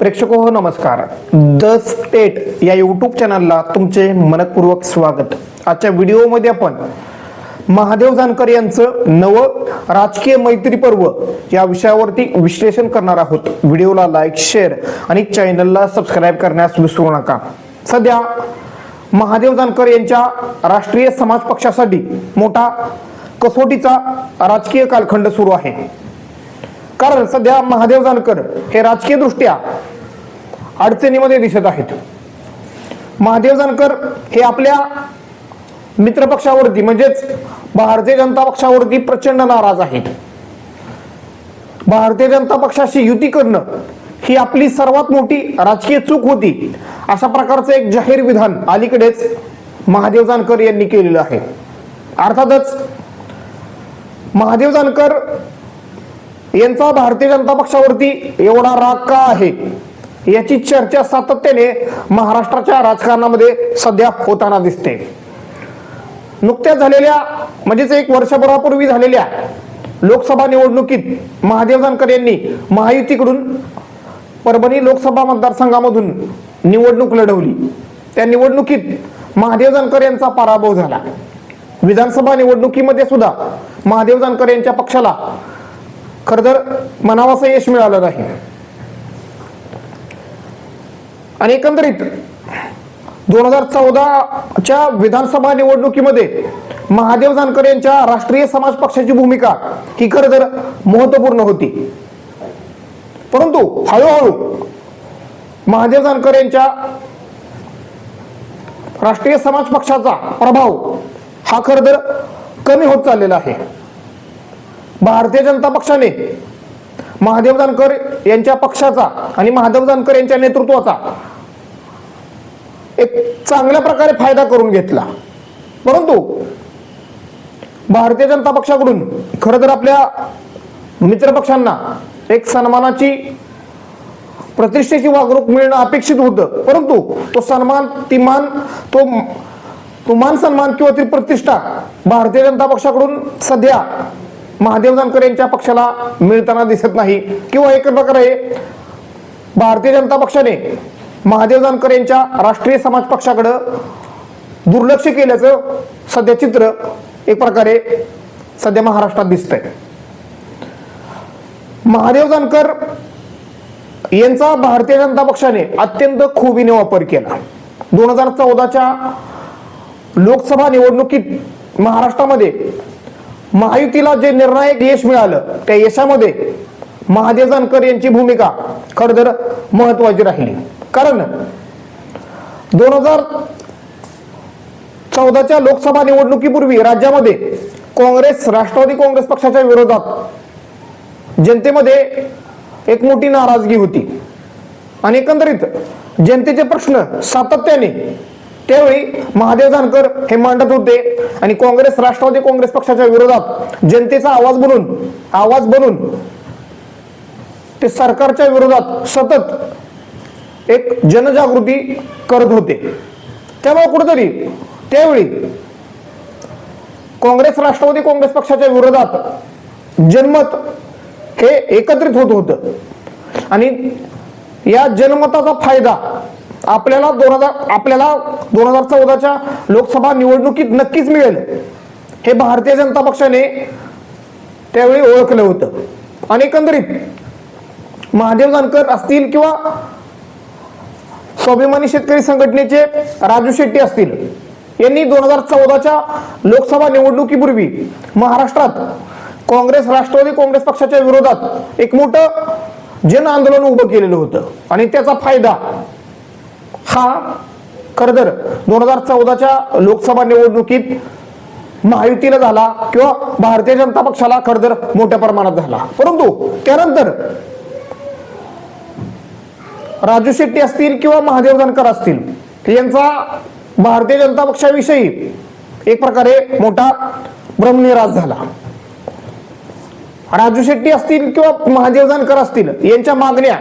प्रेक्षक हो नमस्कार. द स्टेट या यूट्यूब चॅनलला तुमचे मनपूर्वक स्वागत. आजच्या व्हिडिओमध्ये आपण महादेव जानकर यांचं नवं राजकीय मैत्री पर्व या विषयावरती विश्लेषण करणार आहोत. व्हिडिओला लाईक शेअर आणि चॅनलला सबस्क्राईब करण्यास विसरू नका. सध्या महादेव जानकर यांच्या राष्ट्रीय समाज पक्षासाठी मोठा कसोटीचा राजकीय कालखंड सुरू आहे. कारण सध्या महादेव जानकर हे राजकीय दृष्ट्या अडचणीमध्ये दिसत आहेत. महादेव जानकर हे आपल्या मित्रपक्षावरती म्हणजेच भारतीय जनता पक्षावरती प्रचंड नाराज आहेत. भारतीय जनता पक्षाशी युती करणं ही आपली सर्वात मोठी राजकीय चूक होती अशा प्रकारचं एक जाहीर विधान अलीकडेच महादेव जानकर यांनी केलेलं आहे. अर्थातच महादेव जानकर यांचा भारतीय जनता पक्षावरती एवढा राग का आहे? याची चर्चा सातत्याने महाराष्ट्राच्या राजकारणामध्ये सध्या होताना दिसते. नुकत्याच झालेल्या म्हणजेच एक वर्षभरापूर्वी झालेल्या लोकसभा निवडणुकीत महादेव जानकर यांनी महायुतीकडून परभणी लोकसभा मतदारसंघामधून निवडणूक लढवली. त्या निवडणुकीत महादेव जानकर यांचा पराभव झाला. विधानसभा निवडणुकीमध्ये सुद्धा महादेव जानकर यांच्या पक्षाला खरं तर मनावाचं यश मिळालं नाही. आणि एकंदरीत दोन हजार चौदाच्या विधानसभा निवडणुकीमध्ये महादेव जानकर यांच्या राष्ट्रीय समाज पक्षाची भूमिका ही खरं तर महत्त्वपूर्ण होती. परंतु हळूहळू महादेव जानकर यांच्या राष्ट्रीय समाज पक्षाचा प्रभाव हा खर तर कमी होत चाललेला आहे. भारतीय जनता पक्षाने महादेव जानकर यांच्या पक्षाचा आणि महादेव जानकर यांच्या नेतृत्वाचा एक चांगल्या प्रकारे फायदा करून घेतला. परंतु भारतीय जनता पक्षाकडून खरं तर आपल्या मित्रपक्षांना एक सन्मानाची प्रतिष्ठेची वागणूक मिळणं अपेक्षित होतं. परंतु तो सन्मान ती मान तो तो मान सन्मान किंवा ती प्रतिष्ठा भारतीय जनता पक्षाकडून सध्या महादेव जानकर यांच्या पक्षाला मिळताना दिसत नाही. किंवा एक प्रकारे भारतीय जनता पक्षाने महादेव जानकर यांच्या राष्ट्रीय समाज पक्षाकडं दुर्लक्ष केल्याचं सध्या चित्र एक प्रकारे सध्या महाराष्ट्रात दिसतंय. महादेव जानकर यांचा भारतीय जनता पक्षाने अत्यंत खुबीने वापर केला. दोन हजार चौदाच्या लोकसभा निवडणुकीत महाराष्ट्रामध्ये महायुतीला जे निर्णायक यश मिळालं त्या यशामध्ये महादेव जानकर यांची भूमिका खरं तर महत्वाची राहिली. कारण दोन हजार चौदाच्या लोकसभा निवडणुकीपूर्वी राज्यामध्ये काँग्रेस राष्ट्रवादी काँग्रेस पक्षाच्या विरोधात जनतेमध्ये एक मोठी नाराजगी होती. आणि एकंदरीत जनतेचे प्रश्न सातत्याने त्यावेळी महादेव जानकर हे मांडत होते आणि काँग्रेस राष्ट्रवादी काँग्रेस पक्षाच्या विरोधात जनतेचा आवाज बनून आवाज बनून ते सरकारच्या विरोधात सतत एक जनजागृती करत होते. त्यामुळे कुठेतरी त्यावेळी काँग्रेस राष्ट्रवादी काँग्रेस पक्षाच्या विरोधात जनमत हे एकत्रित होत होतं. आणि या जनमताचा फायदा आपल्याला दोन हजार आपल्याला दोन हजार चौदाच्या लोकसभा निवडणुकीत नक्कीच मिळेल हे भारतीय जनता पक्षाने त्यावेळी ओळखलं होतं. आणि एकंदरीत महादेव जानकर असतील किंवा स्वाभिमानी शेतकरी संघटनेचे राजू शेट्टी असतील. यांनी दोन हजार चौदाच्या लोकसभा निवडणुकीपूर्वी महाराष्ट्रात काँग्रेस राष्ट्रवादी काँग्रेस पक्षाच्या विरोधात एक मोठं जन आंदोलन उभं केलेलं होतं. आणि त्याचा फायदा हा खर तर दोन हजार चौदाच्या लोकसभा निवडणुकीत महायुतीला झाला किंवा भारतीय जनता पक्षाला खर तर मोठ्या प्रमाणात झाला. परंतु त्यानंतर राजू शेट्टी असतील किंवा महादेव जानकर असतील यांचा भारतीय जनता पक्षाविषयी एक प्रकारे मोठा भ्रमनिराश झाला. राजू शेट्टी असतील किंवा महादेव जानकर असतील यांच्या मागण्या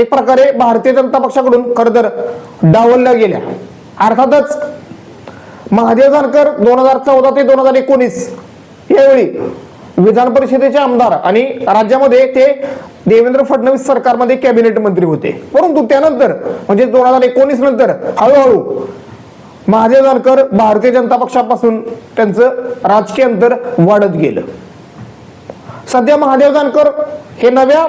एक प्रकारे भारतीय जनता पक्षाकडून खरं तर डावलल्या गेल्या. अर्थातच महादेव जानकर दोन हजार चौदा ते दोन हजार एकोणीस यावेळी विधान परिषदेचे आमदार आणि राज्यामध्ये ते देवेंद्र फडणवीस सरकारमध्ये कॅबिनेट मंत्री होते. परंतु त्यानंतर म्हणजे दोन हजार एकोणीस नंतर हळूहळू महादेव जानकर भारतीय जनता पक्षापासून त्यांचं राजकीय अंतर वाढत गेलं. सध्या महादेव जानकर हे नव्या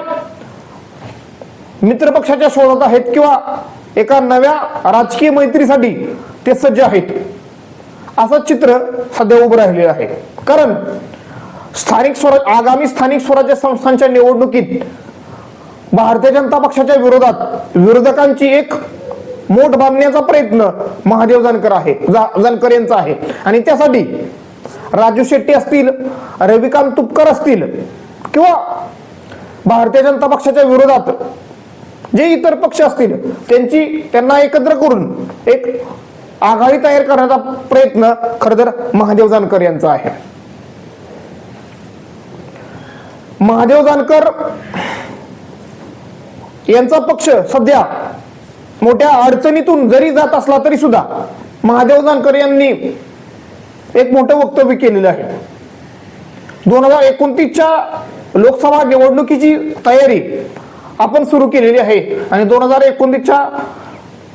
मित्रपक्षाच्या शोधात आहेत किंवा एका नव्या राजकीय मैत्रीसाठी ते सज्ज आहेत. असं चित्र सध्या उभं राहिलेलं आहे. कारण स्थानिक स्वराज आगामी स्थानिक स्वराज्य संस्थांच्या निवडणुकीत भारतीय जनता पक्षाच्या विरोधात विरोधकांची एक मोठ बांधण्याचा प्रयत्न महादेव जानकर आहे जा- जानकर यांचा आहे. आणि त्यासाठी राजू शेट्टी असतील रविकांत तुपकर असतील किंवा भारतीय जनता पक्षाच्या विरोधात जे इतर पक्ष असतील त्यांची त्यांना एकत्र करून एक आघाडी तयार करण्याचा प्रयत्न खरं तर महादेव जानकर यांचा आहे. महादेव जानकर यांचा पक्ष सध्या मोठ्या अडचणीतून जरी जात असला तरी सुद्धा महादेव जानकर यांनी एक मोठं वक्तव्य केलेलं आहे. दोन हजार एकोणतीसच्या लोकसभा निवडणुकीची तयारी आपण सुरू केलेली आहे आणि दोन हजार एकोणतीसच्या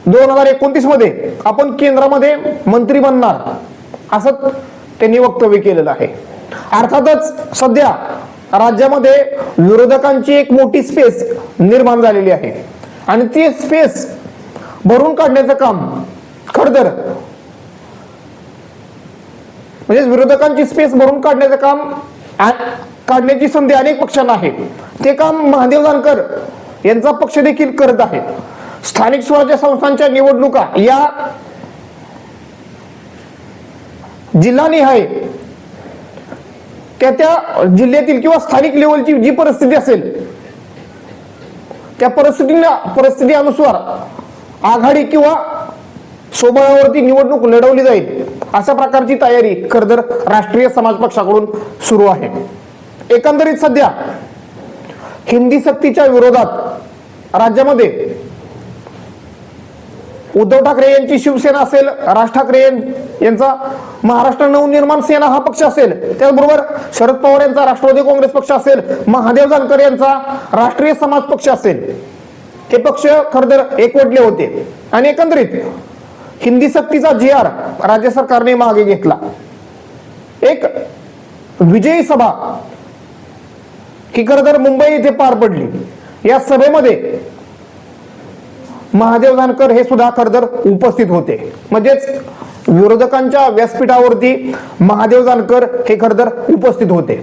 दोन हजार एकोणतीसमध्ये आपण केंद्रामध्ये मंत्री बनणार असं त्यांनी वक्तव्य केलेलं आहे. अर्थातच सध्या राज्यामध्ये विरोधकांची एक मोठी स्पेस निर्माण झालेली आहे. आणि ती स्पेस भरून काढण्याचं काम खरं म्हणजे विरोधकांची स्पेस भरून काढण्याचं काम काढण्याची संधी अनेक पक्षांना आहे. ते काम महादेव जानकर यांचा पक्ष देखील करत आहे. स्थानिक स्वराज्य संस्थांच्या निवडणुका या जिल्हानिहाय त्या त्या जिल्ह्यातील किंवा स्थानिक लेवलची जी परिस्थिती असेल त्या परिस्थितीला परिस्थिती अनुसार आघाडी किंवा सोबळावरती निवडणूक लढवली जाईल अशा प्रकारची तयारी खरंतर राष्ट्रीय समाज पक्षाकडून सुरू आहे. एकंदरीत सध्या हिंदी सक्तीच्या विरोधात राज्यामध्ये उद्धव ठाकरे यांची शिवसेना असेल राज ठाकरे यांचा महाराष्ट्र नवनिर्माण सेना हा पक्ष असेल त्याचबरोबर शरद पवार यांचा राष्ट्रवादी काँग्रेस पक्ष असेल महादेव जानकर यांचा राष्ट्रीय समाज पक्ष असेल. हे पक्ष खरं तर एकवटले होते आणि एकंदरीत हिंदी सक्तीचा जी आर राज्य सरकारने मागे घेतला. एक विजयी सभा ही खरं तर मुंबई येथे पार पडली. या सभेमध्ये महादेव जानकर हे सुद्धा खरंतर उपस्थित होते. म्हणजेच विरोधकांच्या व्यासपीठावरती महादेव जानकर हे खरंतर उपस्थित होते.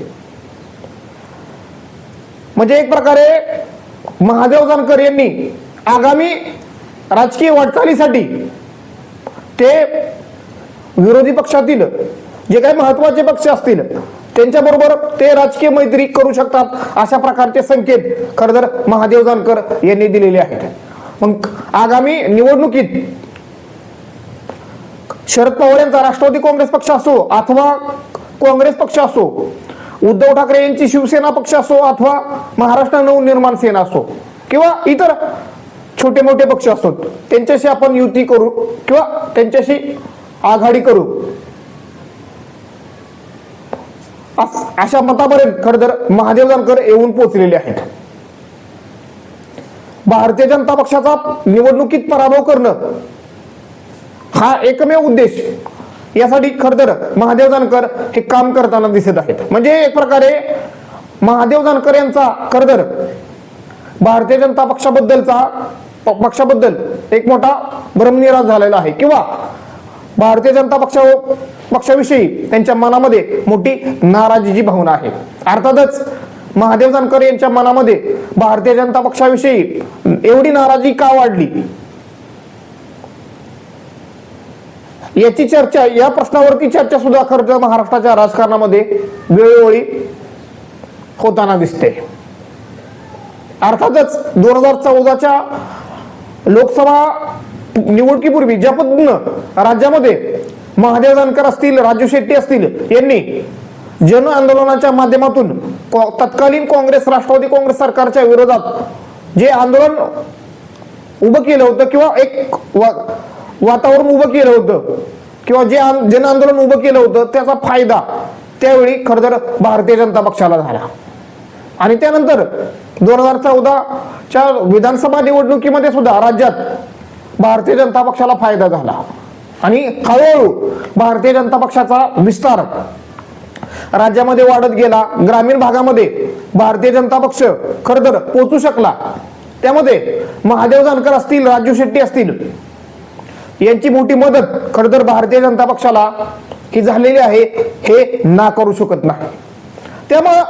म्हणजे एक प्रकारे महादेव जानकर यांनी आगामी राजकीय वाटचालीसाठी ते विरोधी पक्षातील जे काही महत्त्वाचे पक्ष असतील त्यांच्याबरोबर ते राजकीय मैत्री करू शकतात अशा प्रकारचे संकेत खरंतर महादेव जानकर यांनी दिलेले आहेत. मग आगामी निवडणुकीत शरद पवार यांचा राष्ट्रवादी काँग्रेस पक्ष असो अथवा काँग्रेस पक्ष असो उद्धव ठाकरे यांची शिवसेना पक्ष असो अथवा महाराष्ट्र नवनिर्माण सेना असो किंवा इतर छोटे मोठे पक्ष असोत त्यांच्याशी आपण युती करू किंवा त्यांच्याशी आघाडी करू. अस- अशा मतापर्यंत खरं तर महादेव जानकर येऊन पोहोचलेले आहेत. भारतीय जनता पक्षाचा निवडणुकीत पराभव करणं हा एकमेव उद्देश. यासाठी खर तर महादेव जानकर हे काम करताना दिसत आहेत. म्हणजे एक प्रकारे महादेव जानकर यांचा खर तर भारतीय जनता पक्षाबद्दलचा पक्षाबद्दल एक मोठा भ्रमनिराश झालेला आहे. किंवा भारतीय जनता पक्षा पक्षाविषयी त्यांच्या मनामध्ये मोठी नाराजीची भावना आहे. अर्थातच महादेव जानकर यांच्या मनामध्ये भारतीय जनता पक्षाविषयी एवढी नाराजी का वाढली? याची चर्चा या प्रश्नावरती चर्चा सुद्धा खरं तर महाराष्ट्राच्या राजकारणामध्ये वेळोवेळी होताना दिसते. अर्थातच दोन हजार चौदाच्या लोकसभा निवडणुकीपूर्वी ज्या पद्धतीनं राज्यामध्ये महादेव जानकर असतील राजू शेट्टी असतील यांनी जन आंदोलनाच्या माध्यमातून कॉ- तत्कालीन काँग्रेस राष्ट्रवादी काँग्रेस सरकारच्या विरोधात जे आंदोलन उभं केलं होतं किंवा एक वा- वातावरण उभं केलं होतं किंवा जे जन आंदोलन उभं केलं होतं त्याचा फायदा त्यावेळी खरं तर भारतीय जनता पक्षाला झाला. आणि त्यानंतर दोन हजार चौदाच्या विधानसभा निवडणुकीमध्ये सुद्धा राज्यात भारतीय जनता पक्षाला फायदा झाला. आणि हळूहळू भारतीय जनता पक्षाचा विस्तार राज्यामध्ये वाढत गेला ग्रामीण भागामध्ये भारतीय जनता पक्ष खर तर पोचू शकला. त्यामध्ये महादेव जानकर असतील राजू शेट्टी असतील यांची मोठी मदत खर तर भारतीय जनता पक्षाला ही झालेली आहे हे ना करू शकत नाही. त्यामुळं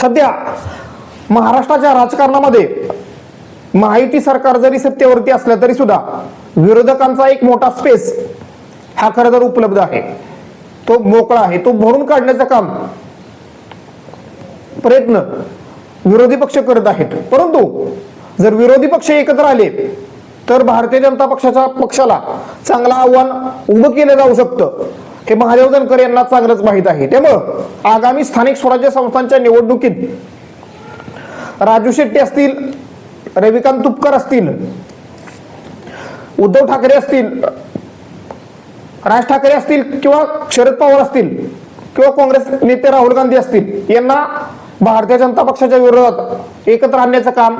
सध्या महाराष्ट्राच्या राजकारणामध्ये महायुती सरकार जरी सत्तेवरती असलं तरी सुद्धा विरोधकांचा एक मोठा स्पेस हा खर तर उपलब्ध आहे. तो मोकळा आहे तो भरून काढण्याचं काम. प्रयत्न विरोधी पक्ष करत आहेत. परंतु जर विरोधी पक्ष एकत्र आले तर भारतीय जनता पक्षाच्या पक्षाला चांगलं आव्हान उभं केलं जाऊ शकतं. हे महादेव जानकर यांना चांगलंच माहीत आहे. त्यामुळं आगामी स्थानिक स्वराज्य संस्थांच्या निवडणुकीत राजू शेट्टी असतील रविकांत तुपकर असतील उद्धव ठाकरे असतील राज ठाकरे असतील किंवा शरद पवार असतील किंवा काँग्रेस नेते राहुल गांधी असतील यांना भारतीय जनता पक्षाच्या विरोधात एकत्र आणण्याचं काम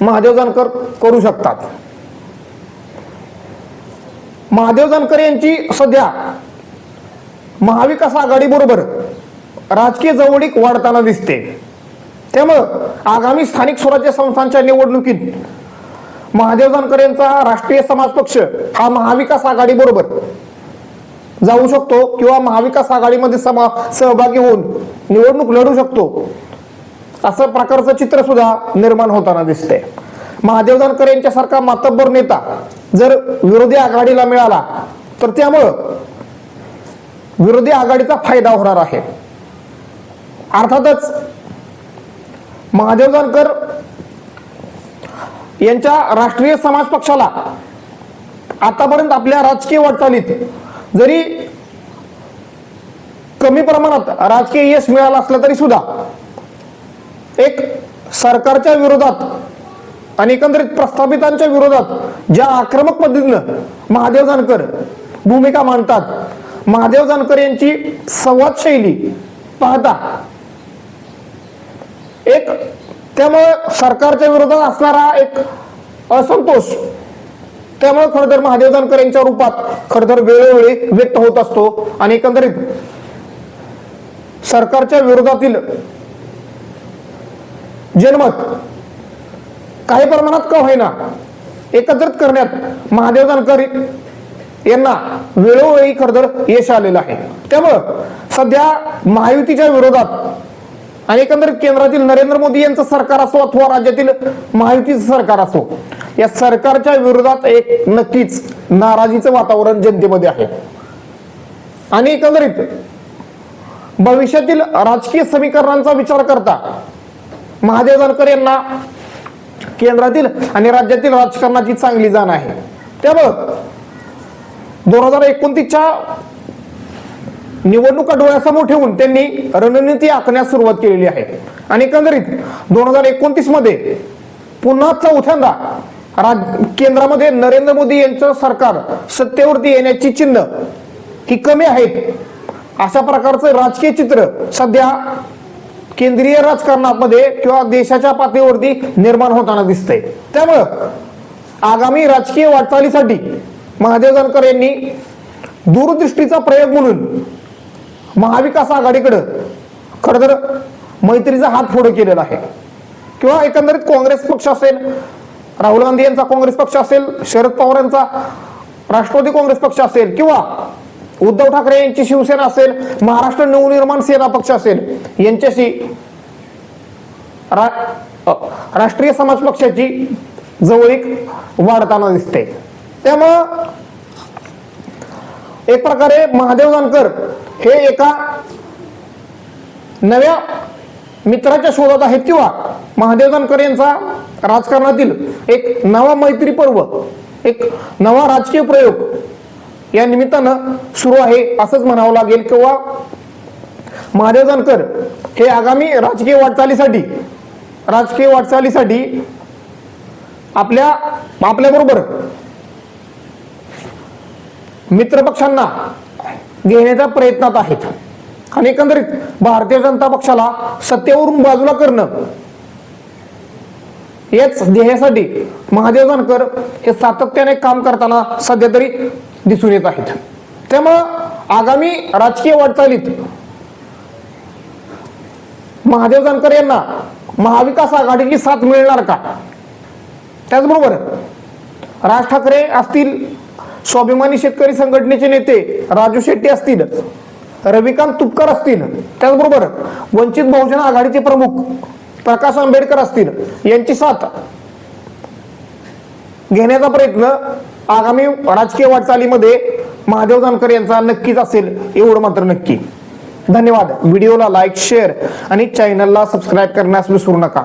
महादेव जानकर करू शकतात. महादेव जानकर यांची सध्या महाविकास आघाडी बरोबर राजकीय जवळीक वाढताना दिसते. त्यामुळं आगामी स्थानिक स्वराज्य संस्थांच्या निवडणुकीत महादेव जानकर यांचा राष्ट्रीय समाज पक्ष हा महाविकास आघाडी बरोबर. जाऊ शकतो किंवा महाविकास आघाडीमध्ये समा सहभागी होऊन निवडणूक लढू शकतो. असं प्रकारचं चित्र सुद्धा निर्माण होताना दिसते महादेव जानकर यांच्यासारखा मातब्बर नेता जर विरोधी आघाडीला मिळाला तर त्यामुळं विरोधी आघाडीचा फायदा होणार आहे. अर्थातच महादेव जानकर यांच्या राष्ट्रीय समाज पक्षाला आतापर्यंत आपल्या राजकीय वाटचालीत जरी कमी प्रमाणात राजकीय यश मिळालं असलं तरी सुद्धा एक सरकारच्या विरोधात आणि एकंदरीत प्रस्थापितांच्या विरोधात ज्या आक्रमक पद्धतीनं महादेव जानकर भूमिका मांडतात महादेव जानकर यांची संवाद शैली पाहता एक त्यामुळे सरकारच्या विरोधात असणारा एक असंतोष त्यामुळे खरंतर महादेव जानकर यांच्या रूपात खरंतर वेळोवेळी व्यक्त होत असतो. आणि एकंदरीत सरकारच्या विरोधातील जनमत काही प्रमाणात का होईना एकत्रित करण्यात महादेव जानकर यांना वेळोवेळी खरंतर यश आलेलं आहे. त्यामुळं सध्या महायुतीच्या विरोधात आणि एकंदरीत केंद्रातील नरेंद्र मोदी यांचं सरकार असो अथवा राज्यातील महायुतीचं सरकार असो या सरकारच्या विरोधात एक नक्कीच नाराजीचं वातावरण जनतेमध्ये आहे. आणि एकंदरीत भविष्यातील राजकीय समीकरणांचा विचार करता महादेव जानकर यांना केंद्रातील आणि राज्यातील राजकारणाची चांगली जाण आहे. त्यामुळं दोन हजार एकोणतीसच्या निवडणुका डोळ्यासमोर ठेवून त्यांनी रणनीती आखण्यास सुरुवात केलेली आहे. आणि एकंदरीत दोन हजार एकोणतीसमध्ये पुन्हा चौथ्यांदा राज केंद्रामध्ये नरेंद्र मोदी यांचं सरकार सत्तेवरती येण्याची चिन्ह ही कमी आहेत. अशा प्रकारचं राजकीय चित्र सध्या केंद्रीय राजकारणामध्ये किंवा देशाच्या पातळीवरती निर्माण होताना दिसतंय. त्यामुळं आगामी राजकीय वाटचालीसाठी महादेव जानकर यांनी दूरदृष्टीचा प्रयोग म्हणून महाविकास आघाडीकडं खरं तर मैत्रीचा हात पुढे केलेला आहे. किंवा एकंदरीत काँग्रेस पक्ष असेल राहुल गांधी यांचा काँग्रेस पक्ष असेल शरद पवार यांचा राष्ट्रवादी काँग्रेस पक्ष असेल किंवा उद्धव ठाकरे यांची शिवसेना असेल महाराष्ट्र नवनिर्माण सेना पक्ष असेल यांच्याशी रा राष्ट्रीय समाज पक्षाची जवळीक वाढताना दिसते. त्यामुळं एक प्रकारे महादेव जानकर हे एका नव्या मित्राच्या शोधात आहेत किंवा महादेव जानकर यांचा राजकारणातील एक नवा मैत्री पर्व एक नवा राजकीय प्रयोग या निमित्तानं सुरू आहे असंच म्हणावं लागेल. किंवा महादेव जानकर हे आगामी राजकीय वाटचालीसाठी राजकीय वाटचालीसाठी आपल्या आपल्याबरोबर मित्रपक्षांना घेण्याच्या प्रयत्नात आहेत. आणि एकंदरीत भारतीय जनता पक्षाला सत्तेवरून बाजूला करणं याच ध्येयासाठी महादेव जानकर हे सातत्याने काम करताना सध्या तरी दिसून येत आहेत. त्यामुळं आगामी राजकीय वाटचालीत महादेव जानकर यांना महाविकास आघाडीची साथ मिळणार का? त्याचबरोबर राज ठाकरे असतील स्वाभिमानी शेतकरी संघटनेचे नेते राजू शेट्टी असतील रविकांत तुपकर असतील त्याचबरोबर वंचित बहुजन आघाडीचे प्रमुख प्रकाश आंबेडकर असतील यांची साथ घेण्याचा प्रयत्न आगामी राजकीय वाटचालीमध्ये महादेव जानकर यांचा नक्कीच असेल एवढं मात्र नक्की. धन्यवाद. व्हिडिओला लाईक शेअर आणि चॅनलला सबस्क्राईब करण्यास विसरू नका.